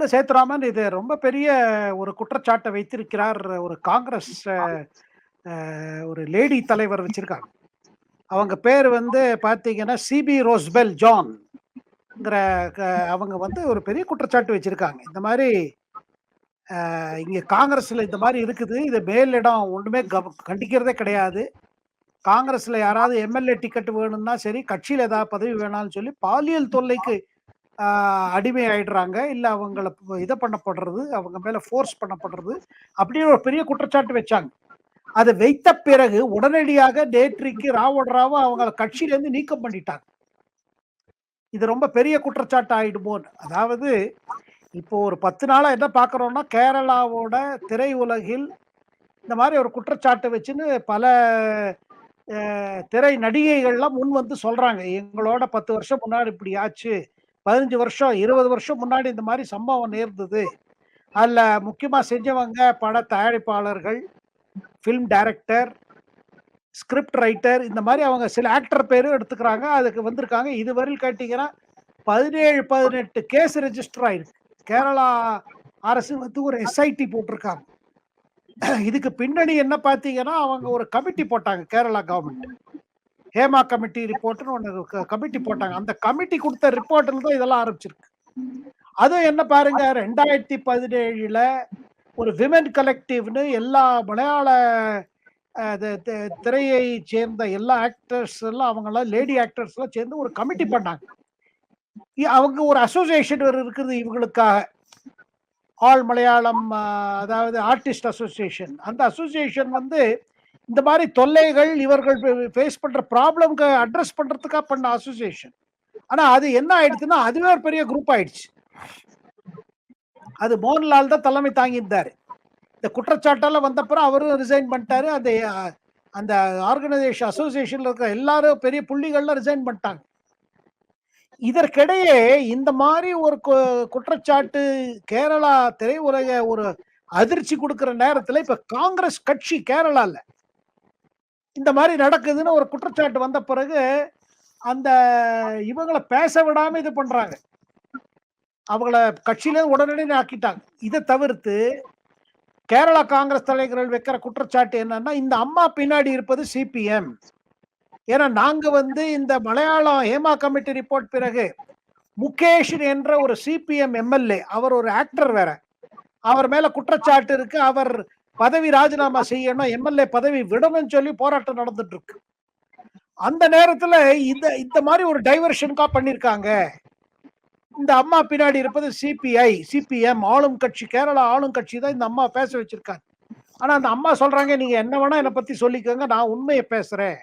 இல்ல சேத்துராமன் இது ரொம்ப பெரிய ஒரு குற்றச்சாட்டை வைத்திருக்கிறார் ஒரு காங்கிரஸ் ஒரு லேடி தலைவர் வச்சிருக்காங்க. அவங்க பேர் வந்து பார்த்தீங்கன்னா சிபி ரோஸ்பெல் ஜான்ங்கிற க- அவங்க வந்து ஒரு பெரிய குற்றச்சாட்டு வச்சிருக்காங்க. இந்த மாதிரி இங்கே காங்கிரஸில் இந்த மாதிரி இருக்குது. இது மேலிடம் ஒன்றுமே கவ- கண்டிக்கிறதே கிடையாது. காங்கிரஸில் யாராவது எம்எல்ஏ டிக்கெட் வேணும்னா சரி கட்சியில் ஏதாவது பதவி வேணாம்னு சொல்லி பாலியல் தொல்லைக்கு அடிமை ஆயிடுறாங்க. இல்லை அவங்களை இதை பண்ணப்படுறது அவங்க மேலே ஃபோர்ஸ் பண்ணப்படுறது அப்படின்னு ஒரு பெரிய குற்றச்சாட்டு வச்சாங்க. அதை வைத்த பிறகு உடனடியாக நேற்றிக்கு ராவண ராவ அவங்க கட்சியிலேருந்து நீக்கம் பண்ணிட்டாங்க. இது ரொம்ப பெரிய குற்றச்சாட்டு ஆயிடுமோன்னு. அதாவது இப்போ ஒரு பத்து நாளாக என்ன பார்க்குறோம்னா கேரளாவோட திரையுலகில் இந்த மாதிரி ஒரு குற்றச்சாட்டு வச்சுன்னு பல திரை நடிகைகள்லாம் முன் வந்து சொல்கிறாங்க எங்களோட பத்து வருஷம் முன்னாடி இப்படி ஆச்சு. பதினஞ்சு வருஷம் இருபது வருஷம் முன்னாடி இந்த மாதிரி சம்பவம் நேர்ந்தது. அதில் முக்கியமாக செஞ்சவங்க பட தயாரிப்பாளர்கள் ஃபிலிம் டைரக்டர் ஸ்கிரிப்ட் ரைட்டர் இந்த மாதிரி அவங்க சில ஆக்டர் பேரும் எடுத்துக்கிறாங்க. அதுக்கு வந்திருக்காங்க. இதுவரையில் கேட்டிங்கன்னா பதினேழு பதினெட்டு கேஸ் ரெஜிஸ்டர் ஆயிருக்கு. கேரளா அரசு வந்து ஒரு எஸ்ஐடி போட்டிருக்காங்க. இதுக்கு பின்னணி என்ன பார்த்தீங்கன்னா அவங்க ஒரு கமிட்டி போட்டாங்க கேரளா கவர்மெண்ட் ஹேமா கமிட்டி ரிப்போர்ட்னு ஒன்று கமிட்டி போட்டாங்க. அந்த கமிட்டி கொடுத்த ரிப்போர்ட்டில் தான் இதெல்லாம் ஆரம்பிச்சிருக்கு. அதுவும் என்ன பாருங்க ரெண்டாயிரத்தி பதினேழுல ஒரு விமன் கலெக்டிவ்னு எல்லா மலையாள திரையை சேர்ந்த எல்லா ஆக்டர்ஸ் எல்லாம் அவங்கெல்லாம் லேடி ஆக்டர்ஸ் எல்லாம் சேர்ந்து ஒரு கமிட்டி பண்ணாங்க. அவங்க ஒரு அசோசியேஷன் இருக்குது இவங்களுக்காக. ஆல் மலையாளம் அதாவது ஆர்டிஸ்ட் அசோசியேஷன் அந்த அசோசியேஷன் வந்து இந்த மாதிரி தொல்லைகள் இவர்கள் ஃபேஸ் பண்ற ப்ராப்ளம்க்கு அட்ரஸ் பண்றதுக்காக பண்ண அசோசியேஷன் ஆனா அது என்ன ஆயிடுச்சுன்னா அதுவே ஒரு பெரிய குரூப் ஆயிடுச்சு. அது மோகன்லால் தான் தலைமை தாங்கியிருந்தாரு. இந்த குற்றச்சாட்டால வந்தப்புறம் அவரும் ரிசைன் பண்ணிட்டாரு. அந்த அந்த ஆர்கனைசேஷன் அசோசியேஷன்ல இருக்கிற எல்லாரும் பெரிய புள்ளிகள்லாம் ரிசைன் பண்ணிட்டாங்க. இதற்கிடையே இந்த மாதிரி ஒரு கு- குற்றச்சாட்டு கேரளா திரையுலக ஒரு அதிர்ச்சி கொடுக்கிற நேரத்துல இப்ப காங்கிரஸ் கட்சி கேரளால இந்த மாதிரி நடக்குதுன்னு ஒரு குற்றச்சாட்டு வந்த பிறகு அந்த இவங்களை பேச விடாம இது பண்றாங்க. அவங்கள கட்சியில உடனடி ஆக்கிட்டாங்க. இதை தவிர்த்து கேரளா காங்கிரஸ் தலைவர்கள் வைக்கிற குற்றச்சாட்டு என்னன்னா இந்த அம்மா பின்னாடி இருப்பது சிபிஎம் ஏன்னா நாங்க வந்து இந்த மலையாளம் ஹேமா கமிட்டி ரிப்போர்ட் பிறகு முகேஷ் என்ற ஒரு சிபிஎம் எம்எல்ஏ அவர் ஒரு ஆக்டர் வேற. அவர் மேல குற்றச்சாட்டு இருக்கு. அவர் பதவி ராஜினாமா செய்யணும் எம்எல்ஏ பதவி விடணும்னு சொல்லி போராட்டம் நடந்துட்டு இருக்கு அந்த நேரத்துல இந்த இந்த மாதிரி ஒரு டைவர்ஷனுக்கா பண்ணிருக்காங்க. இந்த அம்மா பின்னாடி இருப்பது சிபிஐ சிபிஎம் ஆளும் கட்சி கேரளா ஆளும் கட்சி தான் இந்த அம்மா பேச வச்சிருக்காங்க. ஆனா அந்த அம்மா சொல்றாங்க நீங்க என்ன வேணா என்னை பத்தி சொல்லிக்கோங்க நான் உண்மையை பேசுறேன்.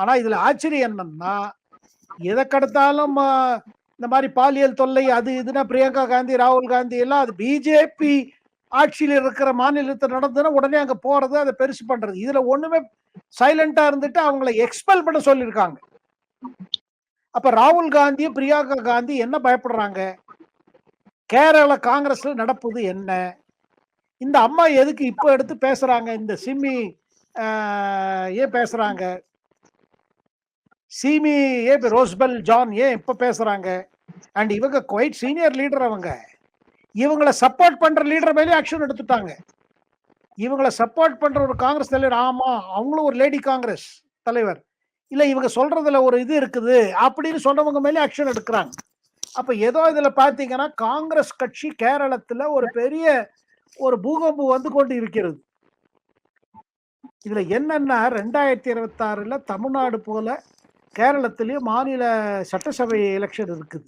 ஆனா இதுல ஆச்சரியம் என்னன்னா எதை கடத்தாலும் இந்த மாதிரி பாலியல் தொல்லை அது இதுனா பிரியங்கா காந்தி ராகுல் காந்தி எல்லாம் அது பிஜேபி ஆட்சியில் இருக்கிற மாநிலத்தில் நடந்ததுன்னா உடனே அங்க போறது அதை பெருசு பண்றது. இதுல ஒண்ணுமே சைலண்டா இருந்துட்டு அவங்கள எக்ஸ்பெல் பண்ண சொல்லியிருக்காங்க. அப்ப ராகுல் காந்தியும் பிரியாங்கா காந்தி என்ன பயப்படுறாங்க? கேரள காங்கிரஸ்ல நடப்பது என்ன? இந்த அம்மா எதுக்கு இப்ப எடுத்து பேசுறாங்க? இந்த சிம்மி ஏன் பேசுறாங்க? சீமி ஏ ரோஸ்பெல் ஜான் ஏன் இப்ப பேசுறாங்க? அண்ட் இவங்க குவைட் சீனியர் லீடர் அவங்க. இவங்களை சப்போர்ட் பண்ற லீடர் மேலே ஆக்ஷன் எடுத்துட்டாங்க. இவங்கள சப்போர்ட் பண்ற ஒரு காங்கிரஸ் தலைவர் ஆமா அவங்களும் ஒரு லேடி காங்கிரஸ் தலைவர். இல்ல இவங்க சொல்றதுல ஒரு இது இருக்குது அப்படின்னு சொன்னவங்க மேலே ஆக்ஷன் எடுக்கிறாங்க. அப்ப ஏதோ இதுல பாத்தீங்கன்னா காங்கிரஸ் கட்சி கேரளத்துல ஒரு பெரிய ஒரு பூகம்பம் வந்து கொண்டு இருக்கிறது இதுல என்னன்னா ரெண்டாயிரத்தி இருபத்தி ஆறுல தமிழ்நாடு போல கேரளத்திலயும் மாநில சட்டசபை எலெக்ஷன் இருக்குது.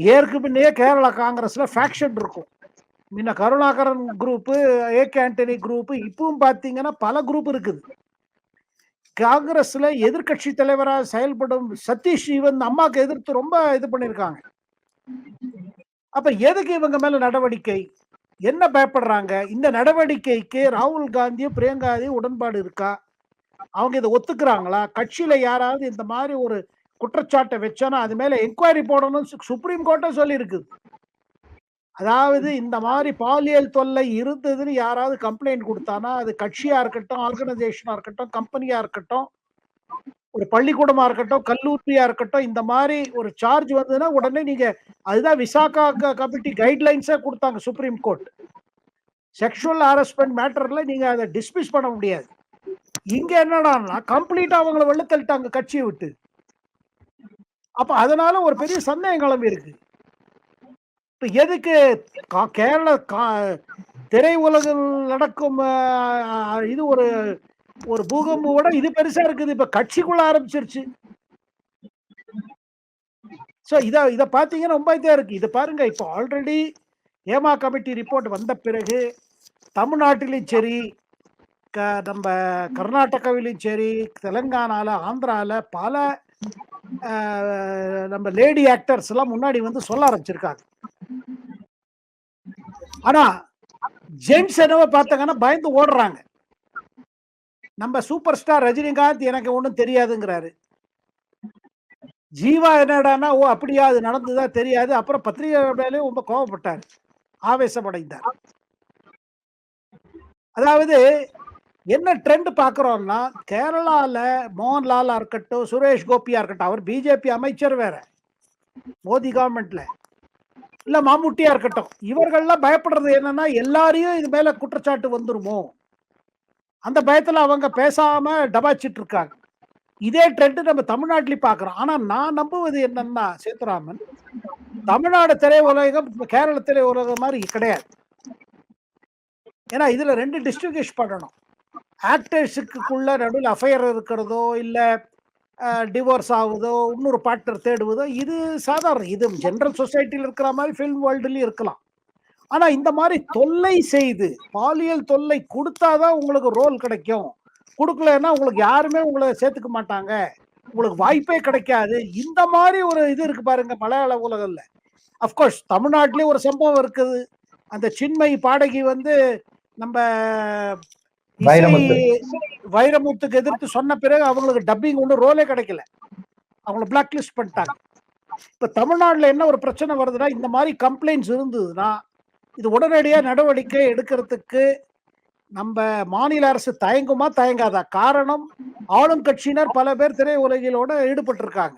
ஏற்கு பின்னையே கேரளா காங்கிரஸ்ல ஃபேக்ஷன் இருக்கும். முன்ன Karunakaran group A K Antony group இப்பவும் பார்த்தீங்கன்னா பல குரூப் இருக்குது. காங்கிரஸ்ல எதிர்க்கட்சி தலைவராக செயல்படும் சதீஷ் இவன் அம்மாக்கு எதிர்த்து ரொம்ப இது பண்ணியிருக்காங்க அப்ப எதுக்கு இவங்க மேல நடவடிக்கை? என்ன பயப்படுறாங்க? இந்த நடவடிக்கைக்கு ராகுல் காந்தியும் பிரியங்கா காந்தியும் உடன்பாடு இருக்கா? அவங்க இதை ஒத்துக்கிறாங்களா? கட்சியில யாராவது இந்த மாதிரி ஒரு குற்றச்சாட்டை வச்சோன்னா அது மேல என்கொயரி போடணும் சுப்ரீம் கோர்ட்டே சொல்லி இருக்குது அதாவது இந்த மாதிரி பாலியல் தொல்லை இருந்ததுன்னு யாராவது கம்ப்ளைண்ட் கொடுத்தானா அது கட்சியா இருக்கட்டும் ஆர்கனைசேஷனா இருக்கட்டும் கம்பெனியா இருக்கட்டும் ஒரு பள்ளிக்கூடமா இருக்கட்டும், கல்லூரியா இருக்கட்டும், இந்த மாரி ஒரு சார்ஜ் வந்ததுன்னா, உடனே நீங்க அதுதான் விசாகா கமிட்டி கைட்லைன்ஸே குடுத்தாங்க சுப்ரீம் கோர்ட். செக்சுவல் ஹராஸ்மென்ட் மேட்டர்ல நீங்க அத டிஸ்மிஸ் பண்ண முடியாது. இங்க என்னடான்னா, கம்ப்ளீட்டா அவங்கள தள்ளிட்டாங்க கட்சிய விட்டு. அப்ப அதனால ஒரு பெரிய சந்தேகம் கிளம்பி இருக்கு. இப்ப எதுக்கு கா கேரள கா திரையுலகில் நடக்கும் இது ஒரு ஒரு பூகம்பம் விட இது பெருசா இருக்குது. இப்ப கட்சிக்குள்ள ஆரம்பிச்சிருச்சு. சோ இத இத பார்த்தீங்கன்னா ரொம்ப இதா இருக்கு. இதை பாருங்க இப்ப ஆல்ரெடி ஏமா கமிட்டி ரிப்போர்ட் வந்த பிறகு தமிழ்நாட்டிலும் சரி, க நம்ம கர்நாடகாவிலும் சரி, தெலுங்கானால ஆந்திரால பல நம்ம லேடி ஆக்டர்ஸ் எல்லாம் முன்னாடி வந்து சொல்ல ஆரம்பிச்சிருக்காங்க. ஆனா, ஜென்ஸ் என்னவோ பார்த்தாங்கன்னா பயந்து ஓடுறாங்க. நம்ம சூப்பர் ஸ்டார் ரஜினிகாந்த் எனக்கு ஒன்றும் தெரியாதுங்கிறாரு. ஜீவா என்னடான்னா, ஓ! அப்படியா அது நடந்ததா தெரியாது. அப்புறம் பத்திரிகையாளர்களே ரொம்ப கோவப்பட்டார் ஆவேசமடைந்தார். அதாவது என்ன ட்ரெண்ட் பார்க்குறோம்னா, கேரளால மோகன்லாலாக இருக்கட்டும், சுரேஷ் கோபியாக இருக்கட்டும், அவர் பிஜேபி அமைச்சர் வேற. மோடி கவர்மெண்ட்ல இல்லை மம்முட்டியா இருக்கட்டும். இவர்கள்லாம் பயப்படுறது என்னன்னா, எல்லாரையும் இது மேல குற்றச்சாட்டு வந்துருமோ? அந்த பயத்தில் அவங்க பேசாம டபாச்சிட்டு இருக்காங்க. இதே ட்ரெண்ட் நம்ம தமிழ்நாட்டிலையும் பார்க்குறோம். ஆனால் நான் நம்புவது என்னன்னா, சேத்துராமன் தமிழ்நாடு திரையுலகம் கேரள திரையுலகம் மாதிரி கிடையாது. ஏன்னா இதுல 2 டிஸ்டிங்விஷ் பண்ணணும். ஆக்டர்ஸுக்குள்ள நடுவில் அஃபையர் இருக்கிறதோ, இல்லை டிவோர்ஸ் ஆகுதோ இன்னொரு பார்ட்னர் தேடுவதோ, இது சாதாரணம். இது ஜென்ரல் சொசைட்டியில் இருக்கிற மாதிரி ஃபில்ம் வேர்ல்டுலேயும் இருக்கலாம். ஆனால் இந்த மாதிரி தொல்லை செய்து, பாலியல் தொல்லை கொடுத்தாதான் உங்களுக்கு ரோல் கிடைக்கும். கொடுக்கலன்னா உங்களுக்கு யாருமே உங்களை சேர்த்துக்க மாட்டாங்க. உங்களுக்கு வாய்ப்பே கிடைக்காது. இந்த மாதிரி ஒரு இது இருக்கு பாருங்க மலையாள உலகில் அஃப்கோர்ஸ் கோர்ஸ் ஒரு சம்பவம் இருக்குது. அந்த சின்மை பாடகி வந்து நம்ம வைரமுத்துக்கு எதிர்த்து சொன்ன பிறகு அவங்களுக்கு டப்பிங் ஒண்ணும் ரோலே கிடைக்கல. அவங்கள பிளாக் லிஸ்ட் பண்ணிட்டாங்க. இப்ப தமிழ்நாடுல என்ன ஒரு பிரச்சனை வருதுன்னா, இந்த மாரி கம்ப்ளைண்ட்ஸ் இருந்ததுன்னா, இது உடனடியா நடவடிக்கை எடுக்கிறதுக்கு நம்ப மாநில அரசு தயங்குமா? தயங்காதா? காரணம் ஆளும் கட்சியினர் பல பேர் திரையுலகிலோட ஈடுபட்டிருக்காங்க.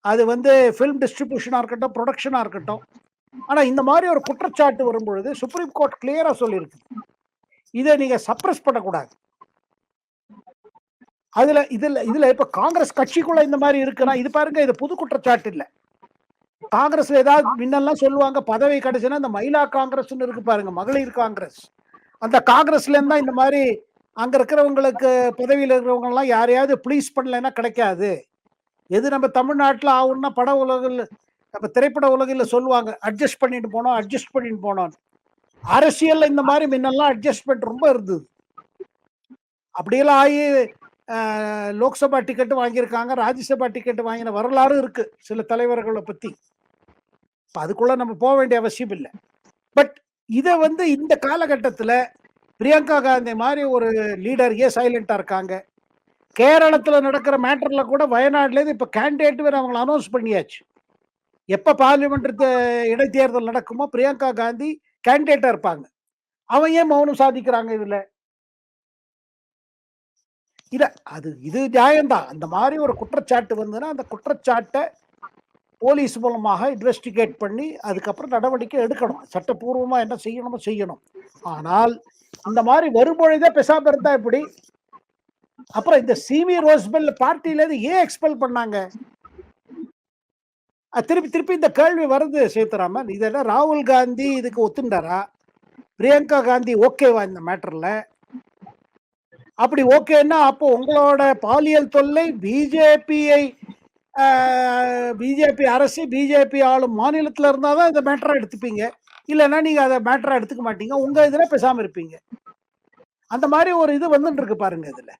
அது வந்து ஃபில்ம் டிஸ்ட்ரிபியூஷனா இருக்கட்டும், புரொடக்ஷனா இருக்கட்டும். ஆனா இந்த மாரி ஒரு குற்றச்சாட்டு வரும்பொழுது சுப்ரீம் கோர்ட் கிளியரா சொல்லியிருக்கு. இதை நீங்க சப்ரஸ் பண்ணக்கூடாது. அதுல இதுல இதுல இப்ப காங்கிரஸ் கட்சிக்குள்ள இந்த மாதிரி இருக்குன்னா, இது பாருங்க இது புது குற்றச்சாட்டு இல்லை காங்கிரஸ்ல ஏதாவது முன்னெல்லாம் சொல்லுவாங்க பதவி கிடைச்சுன்னா, இந்த மயிலா காங்கிரஸ்ன்னு இருக்கு பாருங்க, மகளிர் காங்கிரஸ். அந்த காங்கிரஸ்ல இருந்தா இந்த மாதிரி அங்க இருக்கிறவங்களுக்கு பதவியில் இருக்கிறவங்க எல்லாம் யாரையாவது ப்ளீஸ் பண்ணலைன்னா கிடைக்காது. எது நம்ம தமிழ்நாட்டில் ஆகும்னா பட உலகில் நம்ம திரைப்பட உலகில் சொல்லுவாங்க. அட்ஜஸ்ட் பண்ணிட்டு போனோம், அட்ஜஸ்ட் பண்ணிட்டு போனோம் அரசியல்ல இந்த மாதிரி முன்னெல்லாம் அட்ஜஸ்ட்மெண்ட் ரொம்ப இருந்தது. அப்படியெல்லாம் ஆகி லோக்சபா டிக்கெட் வாங்கியிருக்காங்க. ராஜ்யசபா டிக்கெட் வாங்கின வரலாறும் இருக்கு. சில தலைவர்களை பத்தி. இப்போ அதுக்குள்ள நம்ம போக வேண்டிய அவசியம் இல்லை பட் இதை வந்து இந்த காலகட்டத்தில் பிரியங்கா காந்தி மாதிரி ஒரு லீடர் ஏன் சைலண்டாக இருக்காங்க? கேரளத்தில் நடக்கிற மேட்டரில் கூட வயநாடுலேருந்து இப்போ கேண்டிடேட் வேறு அவங்கள அனௌன்ஸ் பண்ணியாச்சு. எப்போ பார்லிமெண்ட் இடைத்தேர்தல் நடக்குமோ பிரியங்கா காந்தி கேண்டிடேட்டா இருப்பாங்க. அவன் ஏன் மௌனம் சாதிக்கிறாங்க இதுல? இல்ல அது இது நியாயம்தான் அந்த மாதிரி ஒரு குற்றச்சாட்டு வந்ததுன்னா, அந்த குற்றச்சாட்டை போலீஸ் மூலமாக இன்வெஸ்டிகேட் பண்ணி, அதுக்கப்புறம் நடவடிக்கை எடுக்கணும். சட்டப்பூர்வமா என்ன செய்யணுமோ செய்யணும். ஆனால் அந்த மாதிரி வரும்பொழுதே பேசாம இருந்தா எப்படி? அப்புறம் இந்த சிவி ரோஸ்பெல் பார்ட்டிலேருந்து ஏன் எக்ஸ்பெல் பண்ணாங்க? திருப்பி திருப்பி இந்த கேள்வி வருது சேதுராமன். இதெல்லாம் ராகுல் காந்தி இதுக்கு ஒத்துண்டாரா? பிரியங்கா காந்தி ஓகேவா இந்த மேட்டர்ல? அப்படி ஓகேன்னா, அப்போ உங்களோட பாலியல் தொல்லை பிஜேபியை பிஜேபி அரசு, பிஜேபி ஆளும் மாநிலத்தில் இருந்தால் தான் இந்த மேட்டரை எடுத்துப்பீங்க. இல்லைன்னா நீங்க அதை மேட்டரை எடுத்துக்க மாட்டீங்க. உங்க இதுல பேசாம இருப்பீங்க. அந்த மாதிரி ஒரு இது வந்துட்டு இருக்கு பாருங்க இதுல.